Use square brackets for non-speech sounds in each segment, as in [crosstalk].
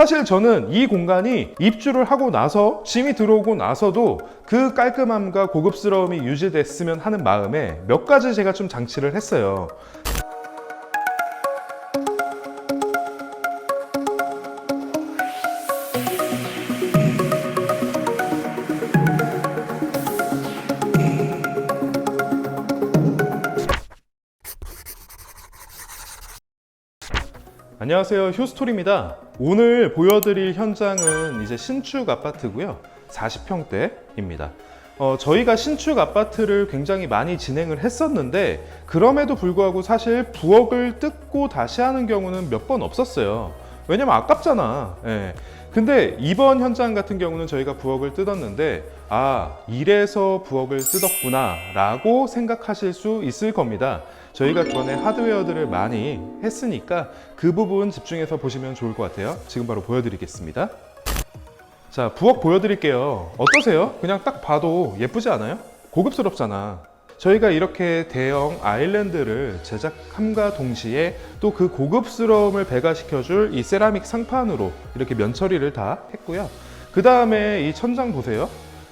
사실 저는 이 공간이 입주를 하고 나서 짐이 들어오고 나서도 그 깔끔함과 고급스러움이 유지됐으면 하는 마음에 몇 가지 제가 좀 장치를 했어요. 안녕하세요. 휴스토리입니다. 오늘 보여드릴 현장은 이제 신축 아파트고요. 40평대입니다. 어, 저희가 신축 아파트를 굉장히 많이 진행을 했었는데 그럼에도 불구하고 사실 부엌을 뜯고 다시 하는 경우는 몇 번 없었어요. 왜냐면 아깝잖아. 예. 근데 이번 현장 같은 경우는 저희가 부엌을 뜯었는데 아 이래서 부엌을 뜯었구나 라고 생각하실 수 있을 겁니다 저희가 전에 하드웨어들을 많이 했으니까 그 부분 집중해서 보시면 좋을 것 같아요 지금 바로 보여드리겠습니다 자 부엌 보여드릴게요 어떠세요? 그냥 딱 봐도 예쁘지 않아요? 고급스럽잖아 저희가 이렇게 대형 아일랜드를 제작함과 동시에 또 그 고급스러움을 배가시켜줄 이 세라믹 상판으로 이렇게 면 처리를 다 했고요. 그 다음에 이 천장 보세요.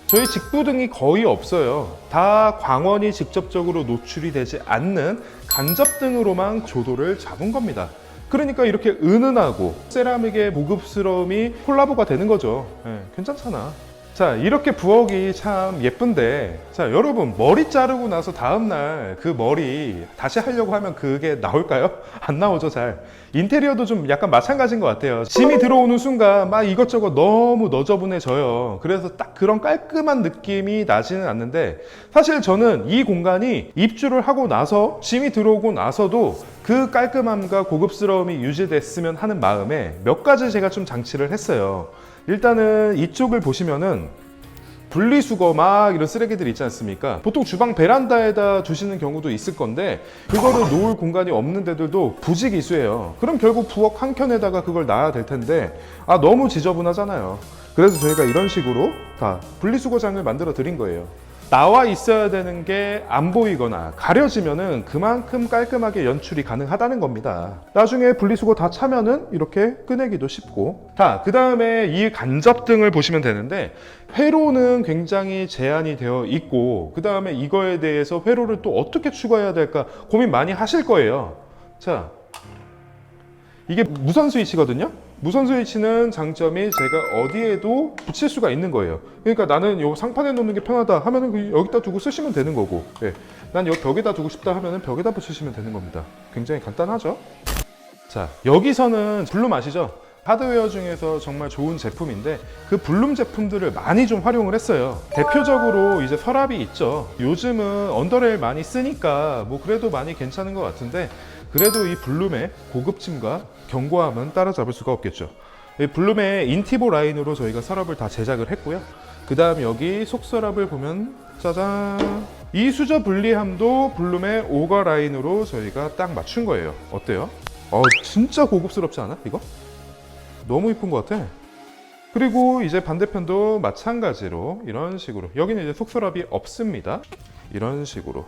저희 직부 등이 거의 없어요. 다 광원이 직접적으로 노출이 되지 않는 간접 등으로만 조도를 잡은 겁니다. 그러니까 이렇게 은은하고 세라믹의 고급스러움이 콜라보가 되는 거죠. 예, 괜찮잖아. 자, 이렇게 부엌이 참 예쁜데, 자, 여러분, 머리 자르고 나서 다음날 그 머리 다시 하려고 하면 그게 나올까요? [laughs] 안 나오죠, 잘. 인테리어도 좀 약간 마찬가지인 것 같아요. 짐이 들어오는 순간 막 이것저것 너무 너저분해져요. 그래서 딱 그런 깔끔한 느낌이 나지는 않는데, 사실 저는 이 공간이 입주를 하고 나서 짐이 들어오고 나서도 그 깔끔함과 고급스러움이 유지됐으면 하는 마음에 몇 가지 제가 좀 장치를 했어요. 일단은 이쪽을 보시면은 분리수거 막 이런 쓰레기들 있지 않습니까? 보통 주방 베란다에다 두시는 경우도 있을 건데 그거를 놓을 공간이 없는 데들도 부지기수예요. 그럼 결국 부엌 한 켠에다가 그걸 놔야 될 텐데 아 너무 지저분하잖아요. 그래서 저희가 이런 식으로 다 분리수거장을 만들어 드린 거예요. 나와 있어야 되는 게 안 보이거나 가려지면은 그만큼 깔끔하게 연출이 가능하다는 겁니다. 나중에 분리수거 다 차면은 이렇게 꺼내기도 쉽고. 자, 그 다음에 이 간접등을 보시면 되는데 회로는 굉장히 제한이 되어 있고 그 다음에 이거에 대해서 회로를 또 어떻게 추가해야 될까 고민 많이 하실 거예요. 자, 이게 무선 스위치거든요. 무선 스위치는 장점이 제가 어디에도 붙일 수가 있는 거예요. 그러니까 나는 요 상판에 놓는 게 편하다 하면은 그 여기다 두고 쓰시면 되는 거고, 예. 난요 벽에다 두고 싶다 하면은 벽에다 붙이시면 되는 겁니다. 굉장히 간단하죠? 자, 여기서는 블룸 아시죠? 하드웨어 중에서 정말 좋은 제품인데 그 블룸 제품들을 많이 좀 활용을 했어요. 대표적으로 이제 서랍이 있죠. 요즘은 언더레일 많이 쓰니까 뭐 그래도 많이 괜찮은 것 같은데 그래도 이 블룸의 고급짐과 견고함은 따라잡을 수가 없겠죠. 이 블룸의 인티보 라인으로 저희가 서랍을 다 제작을 했고요. 그 다음 여기 속서랍을 보면 짜잔 이 수저 분리함도 블룸의 오거 라인으로 저희가 딱 맞춘 거예요. 어때요? 어 진짜 고급스럽지 않아 이거? 너무 이쁜 것 같아. 그리고 이제 반대편도 마찬가지로 이런 식으로 여기는 이제 속서랍이 없습니다. 이런 식으로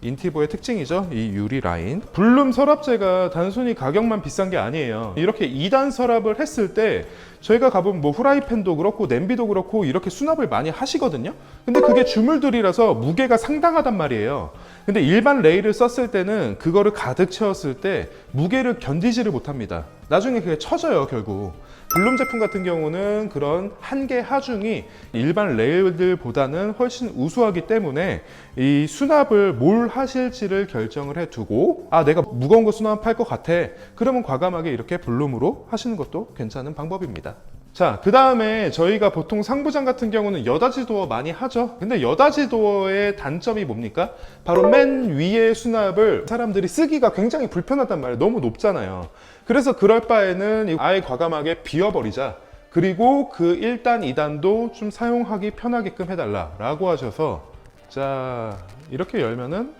인티보의 특징이죠. 이 유리 라인. 블룸 서랍재가 단순히 가격만 비싼 게 아니에요. 이렇게 2단 서랍을 했을 때 저희가 가보면 뭐 후라이팬도 그렇고 냄비도 그렇고 이렇게 수납을 많이 하시거든요. 근데 그게 주물들이라서 무게가 상당하단 말이에요. 근데 일반 레일을 썼을 때는 그거를 가득 채웠을 때 무게를 견디지를 못합니다. 나중에 그게 처져요, 결국. 블룸 제품 같은 경우는 그런 한계 하중이 일반 레일들보다는 훨씬 우수하기 때문에 이 수납을 뭘 하실지를 결정을 해 두고 아 내가 무거운 거 수납 할 것 같아 그러면 과감하게 이렇게 블룸으로 하시는 것도 괜찮은 방법입니다. 자, 그 다음에 저희가 보통 상부장 같은 경우는 여다지 도어 많이 하죠. 근데 여다지 도어의 단점이 뭡니까? 바로 맨 위에 수납을 사람들이 쓰기가 굉장히 불편하단 말이에요. 너무 높잖아요. 그래서 그럴 바에는 아예 과감하게 비워버리자. 그리고 그 1단, 2단도 좀 사용하기 편하게끔 해달라. 라고 하셔서 자, 이렇게 열면은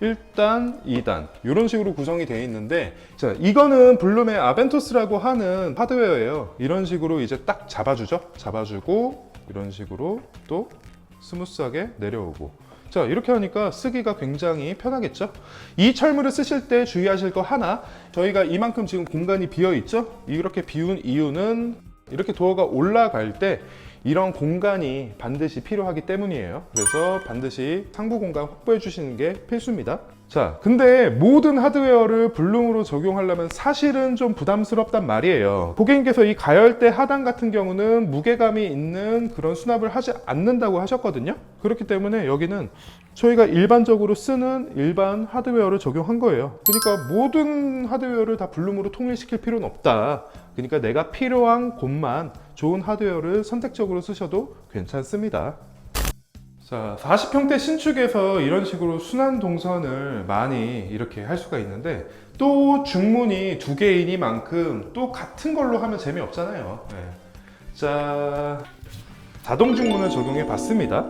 1단, 2단 이런 식으로 구성이 되어 있는데 자 이거는 블룸의 아벤토스라고 하는 하드웨어예요 이런 식으로 이제 딱 잡아주죠 잡아주고 이런 식으로 또 스무스하게 내려오고. 자 이렇게 하니까 쓰기가 굉장히 편하겠죠? 이 철물을 쓰실 때 주의하실 거 하나. 저희가 이만큼 지금 공간이 비어 있죠? 이렇게 비운 이유는 이렇게 도어가 올라갈 때 이런 공간이 반드시 필요하기 때문이에요. 그래서 반드시 상부 공간 확보해 주시는 게 필수입니다 자 근데 모든 하드웨어를 블룸으로 적용하려면 사실은 좀 부담스럽단 말이에요. 고객님께서 이 가열대 하단 같은 경우는 무게감이 있는 그런 수납을 하지 않는다고 하셨거든요. 그렇기 때문에 여기는 저희가 일반적으로 쓰는 일반 하드웨어를 적용한 거예요. 그러니까 모든 하드웨어를 다 블룸으로 통일시킬 필요는 없다. 그러니까 내가 필요한 곳만 좋은 하드웨어를 선택적으로 쓰셔도 괜찮습니다 자, 40평대 신축에서 이런 식으로 순환 동선을 많이 이렇게 할 수가 있는데 또 중문이 두 개이니만큼 또 같은 걸로 하면 재미없잖아요. 네. 자, 자동 중문을 적용해 봤습니다.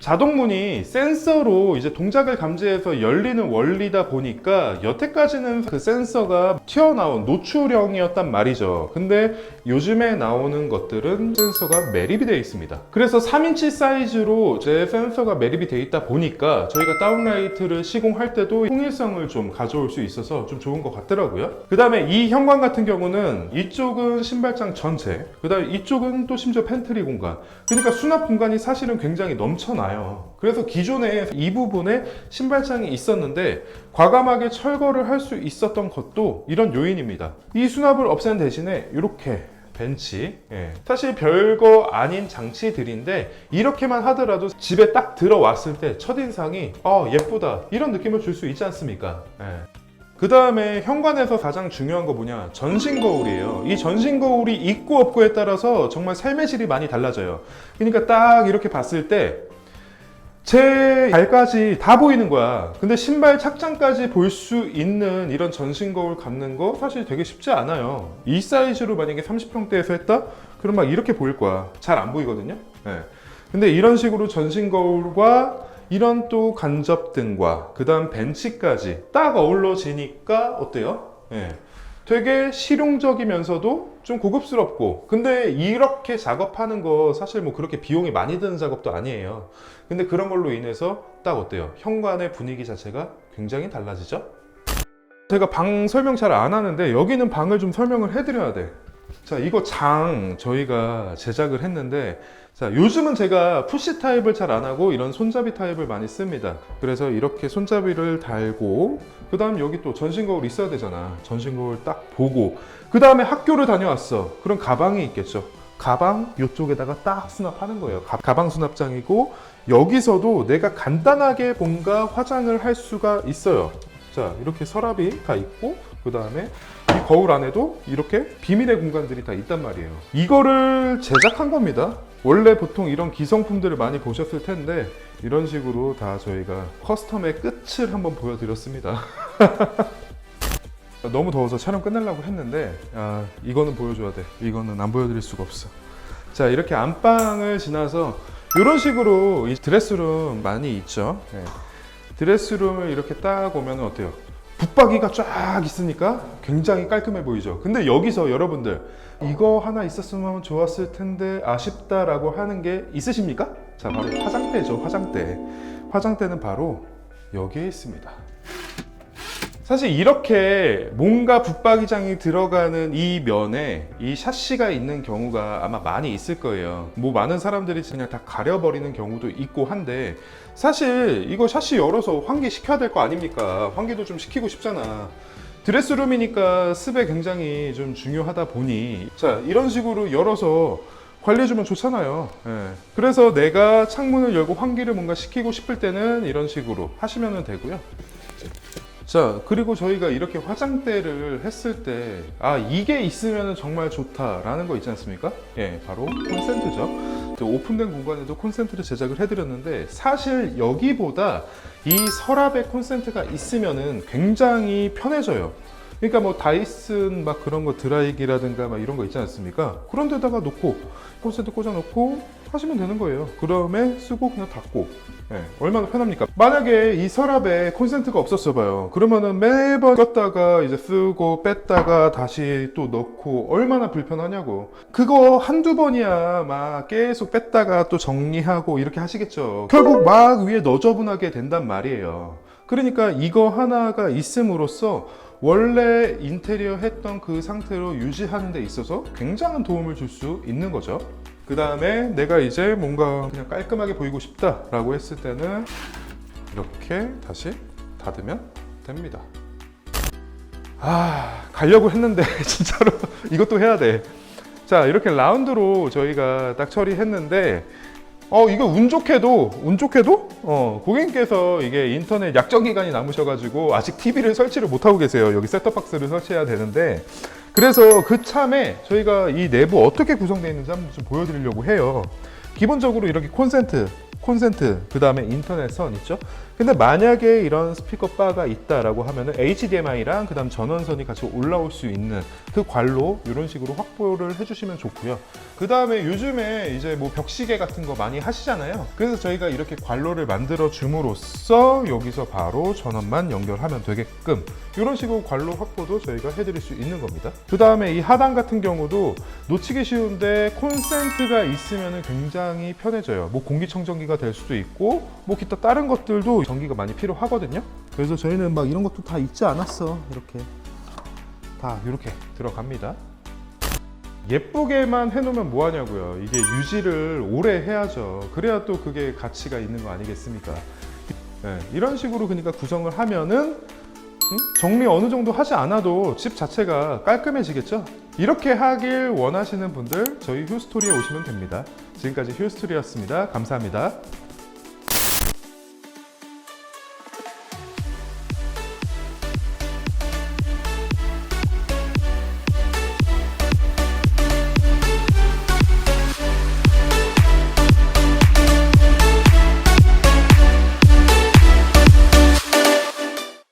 자동문이 센서로 이제 동작을 감지해서 열리는 원리다 보니까 여태까지는 그 센서가 튀어나온 노출형이었단 말이죠. 근데 요즘에 나오는 것들은 센서가 매립이 되어 있습니다. 그래서 3인치 사이즈로 제 센서가 매립이 되어 있다 보니까 저희가 다운라이트를 시공할 때도 통일성을 좀 가져올 수 있어서 좀 좋은 것 같더라고요. 그 다음에 이 현관 같은 경우는 이쪽은 신발장 전체, 그 다음에 이쪽은 또 심지어 팬트리 공간. 그러니까 수납 공간이 사실은 굉장히 넘쳐 나요. 그래서 기존에 이 부분에 신발장이 있었는데 과감하게 철거를 할 수 있었던 것도 이런 요인입니다. 이 수납을 없애는 대신에 이렇게 벤치 예. 사실 별거 아닌 장치들인데 이렇게만 하더라도 집에 딱 들어왔을 때 첫인상이 어 예쁘다 이런 느낌을 줄 수 있지 않습니까 예. 그 다음에 현관에서 가장 중요한 거 뭐냐 전신 거울이에요 이 전신 거울이 있고 없고에 따라서 정말 삶의 질이 많이 달라져요 그러니까 딱 이렇게 봤을 때 제 발까지 다 보이는 거야. 근데 신발 착장까지 볼 수 있는 이런 전신 거울 감는 거 사실 되게 쉽지 않아요. 이 사이즈로 만약에 30평대에서 했다? 그럼 막 이렇게 보일 거야. 잘 안 보이거든요. 네. 근데 이런 식으로 전신 거울과 이런 또 간접등과 그 다음 벤치까지 딱 어우러지니까 어때요? 네. 되게 실용적이면서도 좀 고급스럽고 근데 이렇게 작업하는 거 사실 뭐 그렇게 비용이 많이 드는 작업도 아니에요. 근데 그런 걸로 인해서 딱 어때요? 현관의 분위기 자체가 굉장히 달라지죠? 제가 방 설명 잘 안 하는데 여기는 방을 좀 설명을 해드려야 돼 자 이거 장 저희가 제작을 했는데 자 요즘은 제가 푸시 타입을 잘 안 하고 이런 손잡이 타입을 많이 씁니다. 그래서 이렇게 손잡이를 달고 그 다음 여기 또 전신 거울 있어야 되잖아. 전신 거울 딱 보고 그 다음에 학교를 다녀왔어. 그럼 가방이 있겠죠. 가방 이쪽에다가 딱 수납하는 거예요. 가, 가방 수납장이고 여기서도 내가 간단하게 뭔가 화장을 할 수가 있어요. 자 이렇게 서랍이 다 있고 그 다음에 이 거울 안에도 이렇게 비밀의 공간들이 다 있단 말이에요. 이거를 제작한 겁니다. 원래 보통 이런 기성품들을 많이 보셨을 텐데 이런 식으로 다 저희가 커스텀의 끝을 한번 보여드렸습니다. [laughs] 너무 더워서 촬영 끝내려고 했는데 아, 이거는 보여줘야 돼. 이거는 안 보여드릴 수가 없어. 자 이렇게 안방을 지나서 이런 식으로 이 드레스룸 많이 있죠? 네. 드레스룸을 이렇게 딱 오면 어때요 붙박이가 쫙 있으니까 굉장히 깔끔해 보이죠. 근데 여기서 여러분들 이거 하나 있었으면 좋았을 텐데 아쉽다라고 하는 게 있으십니까? 자 바로 화장대죠 화장대. 화장대는 바로 여기에 있습니다 사실 이렇게 뭔가 붙박이장이 들어가는 이 면에 이 샤시가 있는 경우가 아마 많이 있을 거예요. 뭐 많은 사람들이 그냥 다 가려버리는 경우도 있고 한데 사실 이거 샤시 열어서 환기 시켜야 될 거 아닙니까? 환기도 좀 시키고 싶잖아. 드레스룸이니까 습에 굉장히 좀 중요하다 보니 자 이런 식으로 열어서 관리해주면 좋잖아요. 예. 그래서 내가 창문을 열고 환기를 뭔가 시키고 싶을 때는 이런 식으로 하시면 되고요. 자, 그리고 저희가 이렇게 화장대를 했을 때, 아, 이게 있으면 정말 좋다라는 거 있지 않습니까? 예, 바로 콘센트죠. 저 오픈된 공간에도 콘센트를 제작을 해드렸는데, 사실 여기보다 이 서랍에 콘센트가 있으면은 굉장히 편해져요. 그러니까 뭐 다이슨 막 그런 거 드라이기라든가 막 이런 거 있지 않습니까? 그런 데다가 놓고 콘센트 꽂아 놓고 하시면 되는 거예요. 그다음에 쓰고 그냥 닫고. 예, 얼마나 편합니까? 만약에 이 서랍에 콘센트가 없었어 봐요. 그러면은 매번 껐다가 이제 쓰고 뺐다가 다시 또 넣고 얼마나 불편하냐고. 그거 한두 번이야 막 계속 뺐다가 또 정리하고 이렇게 하시겠죠. 결국 막 위에 너저분하게 된단 말이에요. 그러니까 이거 하나가 있음으로써 원래 인테리어 했던 그 상태로 유지하는 데 있어서 굉장한 도움을 줄 수 있는 거죠. 그 다음에 내가 이제 뭔가 그냥 깔끔하게 보이고 싶다 라고 했을 때는 이렇게 다시 닫으면 됩니다. 아, 가려고 했는데 [laughs] 진짜로 이것도 해야 돼. 자, 이렇게 라운드로 저희가 딱 처리했는데 어, 이거 운 좋게도, 운 좋게도, 어, 고객님께서 이게 인터넷 약정 기간이 남으셔가지고 아직 TV를 설치를 못하고 계세요. 여기 셋톱 박스를 설치해야 되는데. 그래서 그 참에 저희가 이 내부 어떻게 구성되어 있는지 한번 좀 보여드리려고 해요. 기본적으로 이렇게 콘센트, 콘센트, 그 다음에 인터넷 선 있죠? 근데 만약에 이런 스피커 바가 있다라고 하면은 HDMI랑 그 다음 전원선이 같이 올라올 수 있는 그 관로 이런 식으로 확보를 해주시면 좋고요. 그 다음에 요즘에 이제 뭐 벽시계 같은 거 많이 하시잖아요. 그래서 저희가 이렇게 관로를 만들어 줌으로써 여기서 바로 전원만 연결하면 되게끔 이런 식으로 관로 확보도 저희가 해드릴 수 있는 겁니다. 그 다음에 이 하단 같은 경우도 놓치기 쉬운데 콘센트가 있으면 굉장히 편해져요. 뭐 공기청정기가 될 수도 있고 뭐 기타 다른 것들도 전기가 많이 필요하거든요. 그래서 저희는 막 이런 것도 다 있지 않았어. 이렇게 다 이렇게 들어갑니다. 예쁘게만 해놓으면 뭐하냐고요. 이게 유지를 오래 해야죠. 그래야 또 그게 가치가 있는 거 아니겠습니까? 네, 이런 식으로 그러니까 구성을 하면은 음? 정리 어느 정도 하지 않아도 집 자체가 깔끔해지겠죠? 이렇게 하길 원하시는 분들 저희 휴스토리에 오시면 됩니다. 지금까지 휴스토리였습니다. 감사합니다.